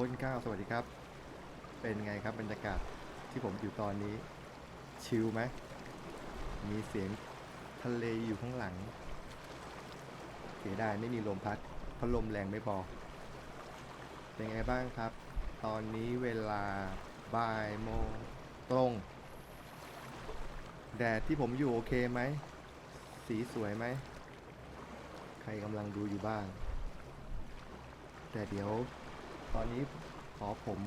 ต้นก้าวสวัสดีครับ เป็นไงครับบรรยากาศที่ผมอยู่ตอนนี้ ชิลไหม มีเสียงทะเลอยู่ข้างหลัง เสียดายไม่มีลมพัดเพราะลมแรงไม่พอ เป็นไงบ้างครับ ตอนนี้เวลาบ่ายโมงตรง แดดที่ผมอยู่โอเคไหม สีสวยไหม ใครกำลังดูอยู่บ้าง แต่เดี๋ยว ตอนนี้ขอผม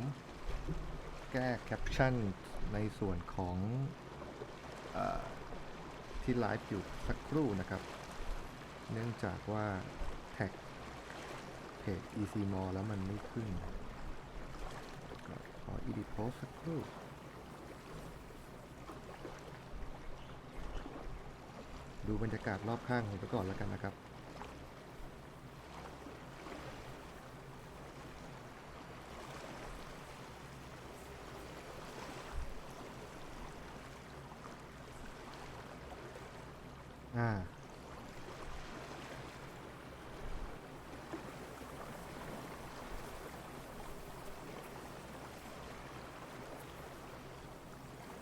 แก้แคปชั่นในส่วนของอที่ไลฟ์อยู่สักครู่นะครับ เนื่องจากว่าแท็กเพจ EC m o แล้วมันไม่ขึ้น ขอ edit post สักครู่ดูบรรยากาศรอบข้างผมไปก่อนแล้วกันนะครับ อ่า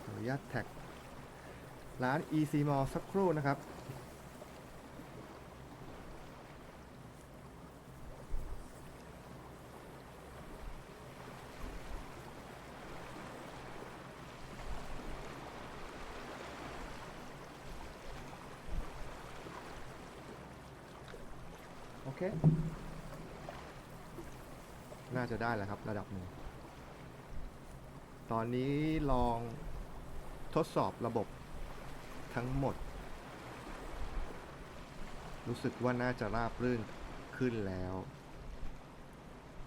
ขออนุญาตแท็ก ร้าน EC Mall สักครู่นะครับ โอเค น่าจะได้แล้วครับ ระดับหนึ่ง ตอนนี้ลองทดสอบระบบ ทั้งหมด รู้สึกว่าน่าจะราบรื่นขึ้นแล้ว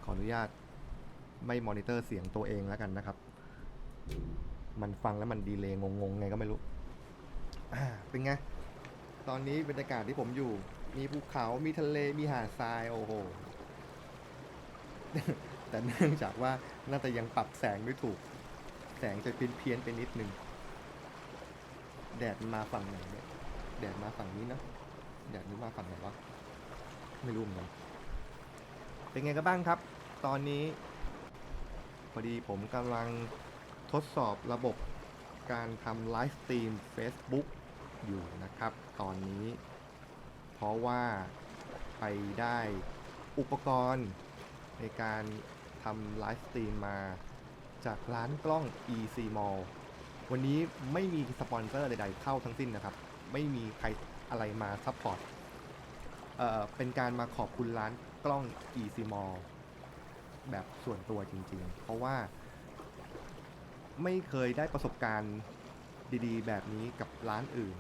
ขออนุญาตไม่มอนิเตอร์เสียงตัวเองแล้วกันนะครับ มันฟังแล้วมันดีเลย์งงๆไงก็ไม่รู้เป็นไง ตอนนี้บรรยากาศที่ผมอยู่ มีภูเขามีทะเลมีหาดทราย โอ้โห แต่เนื่องจากว่าน่าจะยังปรับแสงไม่ถูก แสงจะเพี้ยนเพี้ยนไปนิดนึง แดดมาฝั่งไหนเนี่ยแดดมาฝั่งนี้เนอะแดดนี้มาฝั่งไหนวะไม่รู้เหมือนกันเป็นไงกันบ้างครับ ตอนนี้ พอดีผมกำลังทดสอบระบบการทำไลฟ์สตรีม Facebook อยู่นะครับ ตอนนี้ เพราะว่าไปได้อุปกรณ์ในการทำไลฟ์สตรีมมาจากร้านกล้อง EC Mall วันนี้ไม่มีสปอนเซอร์ใดๆเข้าทั้งสิ้นนะครับ ไม่มีใครอะไรมาซัพพอร์ตเอ่อเป็นการมาขอบคุณร้านกล้อง EC Mall แบบส่วนตัวจริงๆ เพราะว่า ไม่เคยได้ประสบการณ์ดีๆ แบบนี้กับร้านอื่น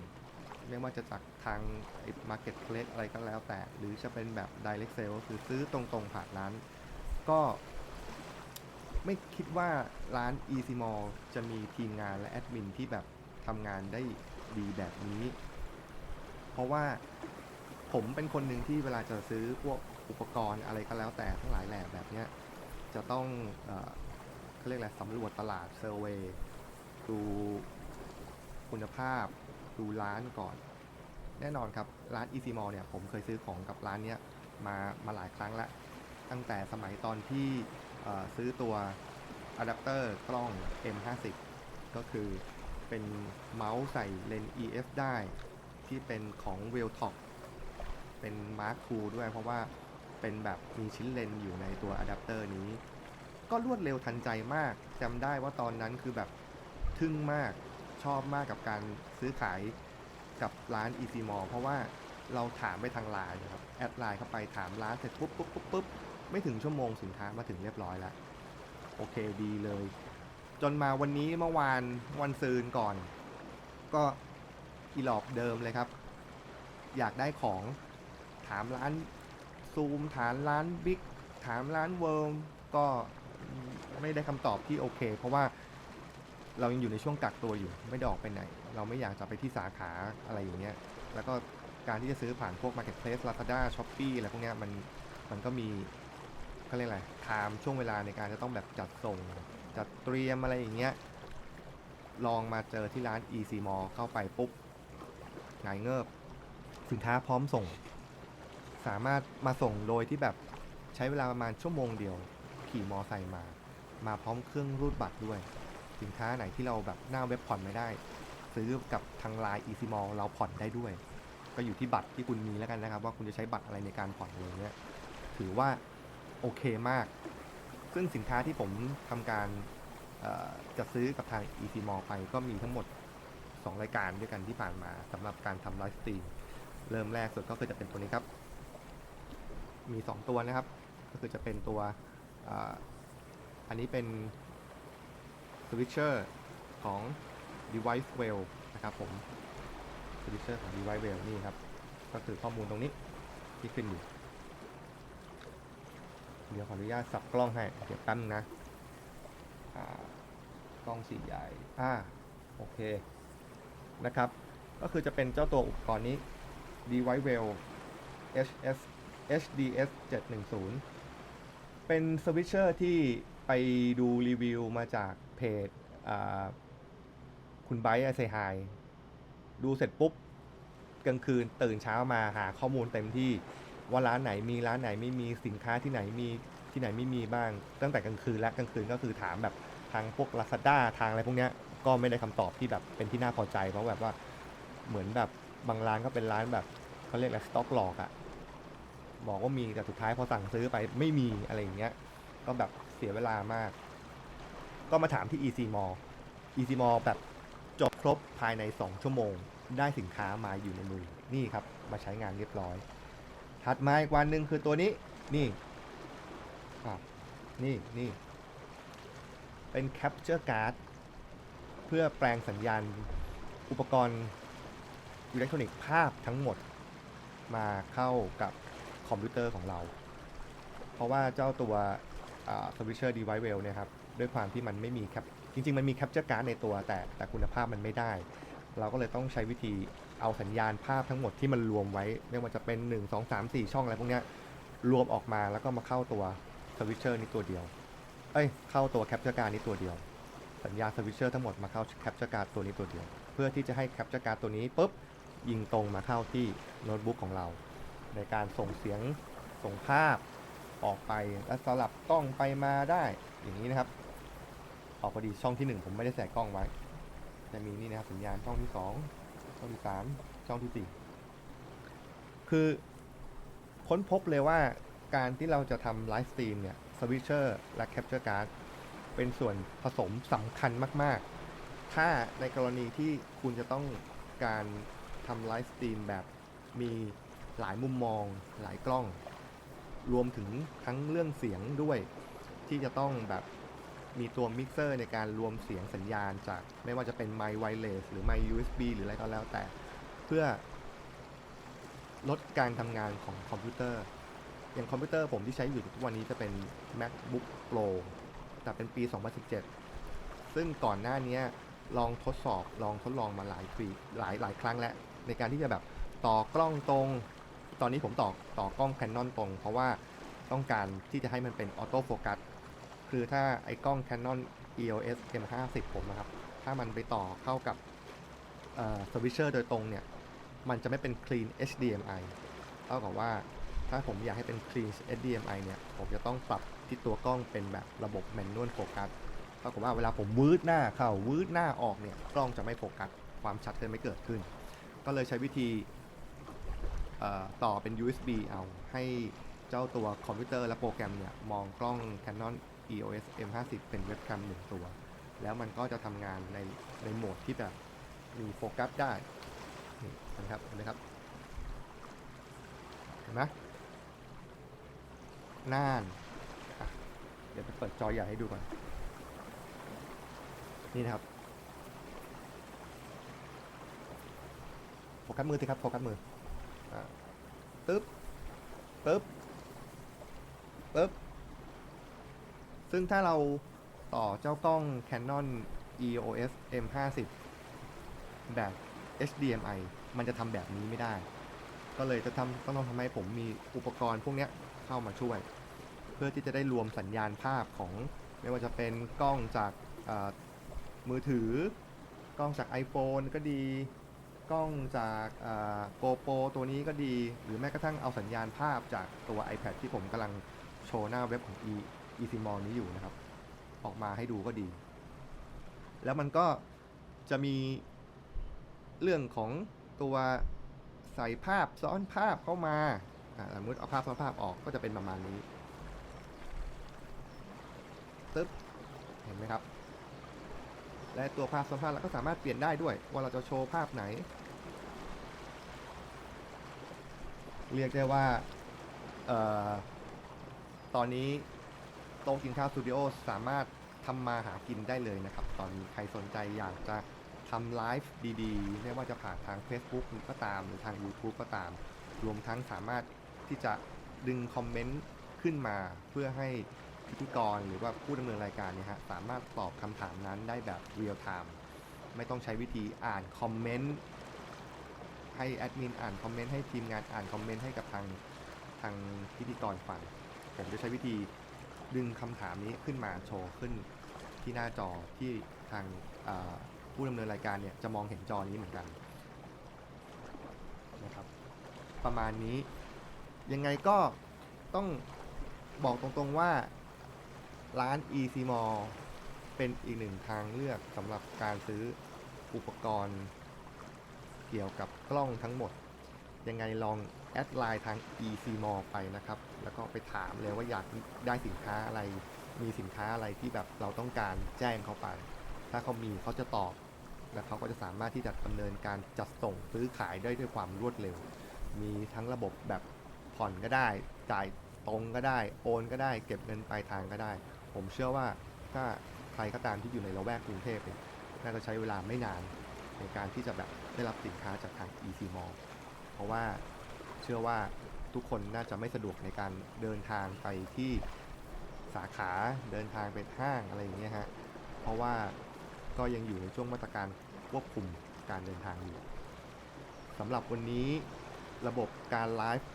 ไม่ว่าจะจากทางไอ้ Marketplace อะไรก็แล้วแต่ หรือจะเป็นแบบ Direct Sale ก็คือซื้อตรงๆผ่านร้าน ก็ ไม่คิดว่าร้าน Easy Mall จะมีทีมงานและแอดมินที่แบบทำงานได้ดีแบบนี้ เพราะว่าผมเป็นคนหนึ่งที่เวลาจะซื้อพวกอุปกรณ์อะไรก็แล้วแต่ทั้งหลายแหล่แบบเนี้ยจะต้องเออเขาเรียกอะไรสำรวจตลาดเซอร์เวย์ดูคุณภาพ ดูร้านก่อน แน่นอนครับร้าน Easy Mall เนี่ยผมเคยซื้อของกับร้านเนี้ยมามาหลายครั้งล้วตั้งแต่สมัยตอนที่ ซื้อตัวอะแดปเตอร์กล้อง M50 ก็คือเป็นเมาส์ใส่เลนส์ EF ได้ ที่เป็นของ w e l t o p เป็น Mark II ด้วยเพราะว่าเป็นแบบมีชิ้นเลนส์อยู่ในตัวอะแดปเตอร์นี้ ก็รวดเร็วทันใจมากจำได้ว่าตอนนั้นคือแบบทึ่งมากชอบมากกับการซื้อขายกับร้าน Easy Mall เพราะว่าเราถามไปทางไลน์นะครับ แอดไลน์เข้าไปถามร้านเสร็จปุ๊บปุ๊บปุ๊บปุ๊บ ไม่ถึงชั่วโมงสินค้ามาถึงเรียบร้อยแล้ว โอเคดีเลย จนมาวันนี้เมื่อวานวันซืนก่อน ก็อีหลอบเดิมเลยครับ อยากได้ของถามร้านซูมถามร้านบิ๊กถามร้านเวิร์มก็ไม่ได้คำตอบที่โอเค เพราะว่าเรายังอยู่ในช่วงกักตัวอยู่ ไม่ได้ออกไปไหน เราไม่อยากจะไปที่สาขาอะไรอย่างเงี้ย แล้วก็การที่จะซื้อผ่านพวก Marketplace Lazada Shopee อะไรพวกเนี้ยมันมันก็มี เขาเรียกอะไรไทม์ช่วงเวลาในการจะต้องแบบจัดส่ง จัดเตรียมอะไรอย่างเงี้ย ลองมาเจอที่ร้าน Easy Mall เข้าไปปุ๊บหงายเงิบ สินค้าพร้อมส่ง สามารถมาส่งโดยที่แบบใช้เวลาประมาณชั่วโมงเดียว ขี่มอไซค์มา มาพร้อมเครื่องรูดบัตรด้วย สินค้าไหนที่เราแบบหน้าเว็บผ่อนไม่ได้ ซื้อกับทางไลน์ Easy Mall เราผ่อนได้ด้วย ก็อยู่ที่บัตรที่คุณมีแล้วกันนะครับ ว่าคุณจะใช้บัตรอะไรในการผ่อนอะไรเงี้ยถือว่า โอเคมาก ซึ่งสินค้าที่ผมทำการจะซื้อกับทาง Easy Mall ไปก็มีทั้งหมด 2 รายการด้วยกันที่ผ่านมาสำหรับการทำไลฟ์สตรีมเริ่มแรกสุดก็คือจะเป็นตัวนี้ครับ มี 2 ตัวนะครับ ก็คือจะเป็นตัวออันนี้เป็น switcher ของ device well นะครับผม switcher ของ device well นี่ครับ ก็คือข้อมูลตรงนี้ที่ขึ้นอยู่ เดี๋ยวขออนุญาตสับกล้องให้ เดี๋ยวแป๊บนึงนะกล้องสีใหญ่ อ่า โอเค นะครับ ก็คือจะเป็นเจ้าตัวอุปกรณ์นี้ device well HS HDS 710 เป็นสวิตเชอร์ที่ไปดูรีวิวมาจากเพจคุณไบร์ไอเซฮายดูเสร็จปุ๊บ กลางคืนตื่นเช้ามาหาข้อมูลเต็มที่ ว่าร้านไหนมีร้านไหนไม่มีสินค้าที่ไหนมีที่ไหนไม่มีบ้าง ตั้งแต่กลางคืนและกลางคืนก็คือถามแบบทางพวก Lazada ทางอะไรพวกเนี้ยก็ไม่ได้คำตอบที่แบบเป็นที่น่าพอใจเพราะแบบว่าเหมือนแบบบางร้านก็เป็นร้านแบบเขาเรียกอะไรสต็อกหลอกอะบอกว่ามีแต่สุดท้ายพอสั่งซื้อไปไม่มีอะไรอย่างเงี้ย ก็แบบเสียเวลามาก ก็มาถามที่ EC Mall EC Mall แบบจบครบภายใน 2 ชั่วโมง ได้สินค้ามาอยู่ในมือนี่ครับ มาใช้งานเรียบร้อย ถัดมาอีกวันหนึ่งคือตัวนี้ นี่นี่นี่ เป็น Capture Card เพื่อแปลงสัญญาณอุปกรณ์อิเล็กทรอนิกส์ภาพทั้งหมดมาเข้ากับคอมพิวเตอร์ของเรา เพราะว่าเจ้าตัวสวิชเชอร์ดีไวเวลเนี่ยครับ ด้วยความที่มันไม่มีแคปจริง ๆ มันมีแคปเจอร์การ์ดในตัวแต่แต่คุณภาพมันไม่ได้ เราก็เลยต้องใช้วิธี เอาสัญญาณภาพทั้งหมดที่มันรวมไว้ ไม่ว่าจะเป็น 1 2 3 4 ช่องอะไรพวกเนี้ยรวมออกมาแล้วก็มาเข้าตัวสวิชเชอร์นี้ตัวเดียว เอ้ย เข้าตัวแคปเจอร์การ์ดนี้ตัวเดียว สัญญาณสวิชเชอร์ทั้งหมดมาเข้าแคปเจอร์การ์ดตัวนี้ตัวเดียว เพื่อที่จะให้แคปเจอร์การ์ดตัวนี้ปุ๊บยิงตรงมาเข้าที่โน้ตบุ๊กของเรา ในการส่งเสียงส่งภาพออกไปและสลับกล้องไปมาได้อย่างนี้นะครับออกพอดีช่องที่หนึ่งผมไม่ได้ใส่กล้องไว้ จะมีนี่นะครับสัญญาณช่องที่สอง องที่สามช่องที่สี่คือค้นพบเลยว่าการที่เราจะทำไลฟ์สตรีมเนี่ยสวิตเชอร์และแคปเจอร์การ์ดเป็นส่วนผสมสำคัญมาก ๆ ถ้าในกรณีที่คุณจะต้องการทำไลฟ์สตรีมแบบมีหลายมุมมอง หลายกล้อง รวมถึงทั้งเรื่องเสียงด้วยที่จะต้องแบบ มีตัวมิกเซอร์ในการรวมเสียงสัญญาณจาก ไม่ว่าจะเป็นไมค์ไวเลสหรือไมค์ USB หรืออะไรก็แล้วแต่ เพื่อลดการทำงานของคอมพิวเตอร์ อย่างคอมพิวเตอร์ผมที่ใช้อยู่ทุกวันนี้จะเป็น MacBook Pro แต่เป็นปี 2017 ซึ่งก่อนหน้านี้ลองทดสอบลองทดลองมาหลายปีหลายหลายครั้งแล้ว ในการที่จะแบบต่อกล้องตรง ตอนนี้ผมต่อต่อกล้อง Canon ตรง เพราะว่าต้องการที่จะให้มันเป็นออโต้โฟกัส คือถ้าไอ้กล้อง Canon EOS M50 ผมนะครับ ถ้ามันไปต่อเข้ากับสวิชเชอร์โดยตรงเนี่ย มันจะไม่เป็น clean HDMI เท่ากับว่าถ้าผมอยากให้เป็น clean HDMI เนี่ย ผมจะต้องปรับที่ตัวกล้องเป็นแบบระบบ manual focus เท่ากับว่าเวลาผมวืดหน้าเข้าวืดหน้าออกเนี่ย กล้องจะไม่โฟกัสความชัดจะไม่เกิดขึ้น ก็เลยใช้วิธีต่อเป็น USB เอาให้เจ้าตัวคอมพิวเตอร์และโปรแกรมเนี่ย มองกล้อง Canon EOS M50 เป็นเว็บแคมหนึ่งตัว แล้วมันก็จะทำงานในในโหมดที่แบบมีโฟกัสได้นะครับเห็นไหมครับเห็นไหมน่านเดี๋ยวไปเปิดจอใหญ่ให้ดูก่อน นี่นะครับ โฟกัสมือสิครับ โฟกัสมืออตึ๊บปึ๊บปึ๊บ ซึ่งถ้าเราต่อเจ้ากล้อง Canon EOS M50 แบบ HDMI มันจะทำแบบนี้ไม่ได้ ก็เลยจะทำต้องทำให้ผมมีอุปกรณ์พวกนี้เข้ามาช่วย เพื่อที่จะได้รวมสัญญาณภาพของไม่ว่าจะเป็นกล้องจากมือถือกล้องจาก iPhone ก็ดี กล้องจากโกโปรตัวนี้ก็ดี หรือแม้กระทั่งเอาสัญญาณภาพจากตัว iPad ที่ผมกำลังโชว์หน้าเว็บของ E Easy Mall นี้อยู่นะครับ ออกมาให้ดูก็ดี แล้วมันก็จะมีเรื่องของตัวใส่ภาพซ้อนภาพเข้ามาอ่าสมมติเอาภาพซ้อนภาพออกก็จะเป็นประมาณนี้ตึ๊บเห็นไหมครับ และตัวภาพซ้อนภาพเราก็สามารถเปลี่ยนได้ด้วย ว่าเราจะโชว์ภาพไหน เรียกได้ว่าเอ่อตอนนี้ โต๊ะกินข้าวสตูดิโอสามารถทำมาหากินได้เลยนะครับ ตอนนี้ใครสนใจอยากจะทำไลฟ์ดีๆ ไม่ว่าจะผ่านทาง Facebook ก็ตามหรือทาง YouTube ก็ตาม รวมทั้งสามารถที่จะดึงคอมเมนต์ขึ้นมาเพื่อให้พิธีกรหรือว่าผู้ดำเนินรายการเนี่ยฮะสามารถตอบคำถามนั้นได้แบบเรียลไทม์ไม่ต้องใช้วิธีอ่านคอมเมนต์ให้แอดมินอ่านคอมเมนต์ให้ทีมงานอ่านคอมเมนต์ให้กับทางทางพิธีกรฟังผมจะใช้วิธี ดึงคำถามนี้ขึ้นมาโชว์ขึ้นที่หน้าจอที่ทางผู้ดำเนินรายการเนี่ยจะมองเห็นจอนี้เหมือนกันนะครับประมาณนี้ยังไงก็ต้องบอกตรงๆว่าร้าน Easy Mall เป็นอีกหนึ่งทางเลือกสำหรับการซื้ออุปกรณ์เกี่ยวกับกล้องทั้งหมด ยังไงลอง แอดไลน์ทาง Easy Mall ไปนะครับ แล้วก็ไปถามเลยว่าอยากได้สินค้าอะไร มีสินค้าอะไรที่แบบเราต้องการแจ้งเขาไป ถ้าเขามีเขาจะตอบ และเขาก็จะสามารถที่จะดำเนินการจัดส่งซื้อขายได้ด้วยความรวดเร็ว มีทั้งระบบแบบผ่อนก็ได้ จ่ายตรงก็ได้ โอนก็ได้ เก็บเงินปลายทางก็ได้ ผมเชื่อว่าถ้าใครก็ตามที่อยู่ในละแวกกรุงเทพเนี่ยน่าจะใช้เวลาไม่นานในการที่จะแบบได้รับสินค้าจากทาง Easy Mall เพราะว่า เชื่อว่าทุกคนน่าจะไม่สะดวกในการเดินทางไปที่สาขาเดินทางไปห้างอะไรอย่างเงี้ยฮะ เพราะว่าก็ยังอยู่ในช่วงมาตรการควบคุมการเดินทางอยู่สำหรับวันนี้ระบบการไลฟ์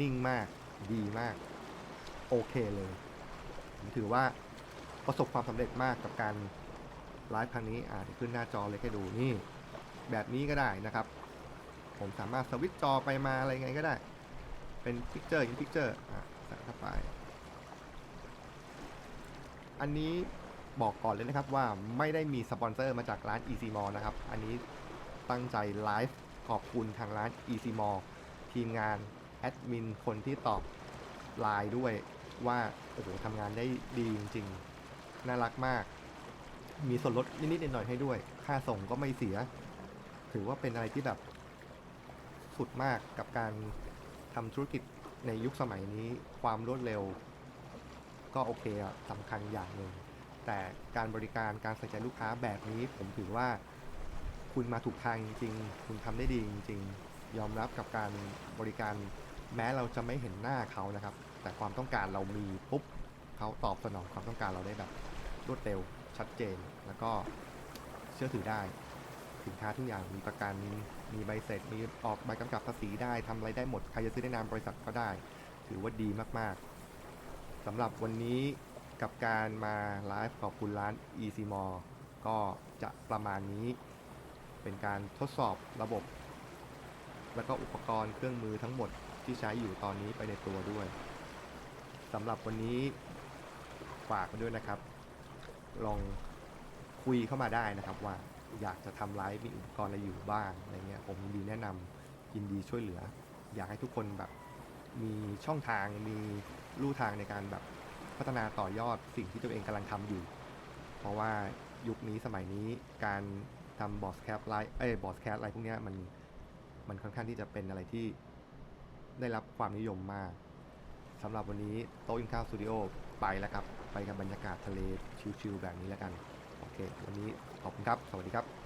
นิ่งมากดีมาก โอเคเลยผมถือว่าประสบความสำเร็จมากกับการไลฟ์ครั้งนี้อ่าเดี๋ยวขึ้นหน้าจอเลยให้ดูนี่ แบบนี้ก็ได้นะครับ ผมสามารถสวิตช์จอไปมาอะไรไงก็ได้ เป็นพิกเจอร์ยิงพิกเจอร์อะใส่เข้าไป อันนี้บอกก่อนเลยนะครับว่าไม่ได้มีสปอนเซอร์มาจากร้าน Easy Mall นะครับ อันนี้ตั้งใจไลฟ์ขอบคุณทางร้าน Easy Mall ทีมงานแอดมินคนที่ตอบไลน์ด้วยว่าโอ้โหทำงานได้ดีจริงๆ น่ารักมาก มีส่วนลดนิดๆหน่อยๆให้ด้วย ค่าส่งก็ไม่เสีย ถือว่าเป็นอะไรที่แบบ สุดมากกับการทำธุรกิจในยุคสมัยนี้ความรวดเร็ว ก็โอเคอะสำคัญอย่างหนึ่งแต่การบริการการใส่ใจลูกค้าแบบนี้ผมถือว่าคุณมาถูกทางจริง คุณทำได้ดีจริง ยอมรับกับการบริการแม้เราจะไม่เห็นหน้าเขานะครับ แต่ความต้องการเรามีปุ๊บเขาตอบสนองความต้องการเราได้แบบรวดเร็วชัดเจน แล้วก็เชื่อถือได้ สินค้าทุกอย่างมีประกัน มีใบเสร็จ มีออกใบกำกับภาษีได้ทำอะไรได้หมด ใครจะซื้อในนามบริษัทก็ได้ ถือว่าดีมากๆสำหรับวันนี้กับการมาไลฟ์ขอบคุณร้าน Easy Mall ก็จะประมาณนี้ เป็นการทดสอบระบบ แล้วก็อุปกรณ์เครื่องมือทั้งหมดที่ใช้อยู่ตอนนี้ไปในตัวด้วยสำหรับวันนี้ฝากด้วยนะครับ ลองคุยเข้ามาได้นะครับว่า อยากจะทำไลฟ์มีอุปกรณ์อะไรอยู่บ้างอะไรเงี้ยผมยินดีแนะนำยินดีช่วยเหลือ อยากให้ทุกคนแบบมีช่องทางมีลู่ทางในการแบบพัฒนาต่อยอดสิ่งที่ตัวเองกำลังทำอยู่ เพราะว่ายุคนี้สมัยนี้การทำบอสแคปไลฟ์เอ้บอสแคปอะไรพวกเนี้ยมันมันค่อนข้างที่จะเป็นอะไรที่ได้รับความนิยมมากสำหรับวันนี้โต๊ะอินข้าวสตูดิโอไปแล้วครับ ไปกับบรรยากาศทะเลชิลๆแบบนี้แล้วกัน โอเค วันนี้ขอบคุณครับ สวัสดีครับ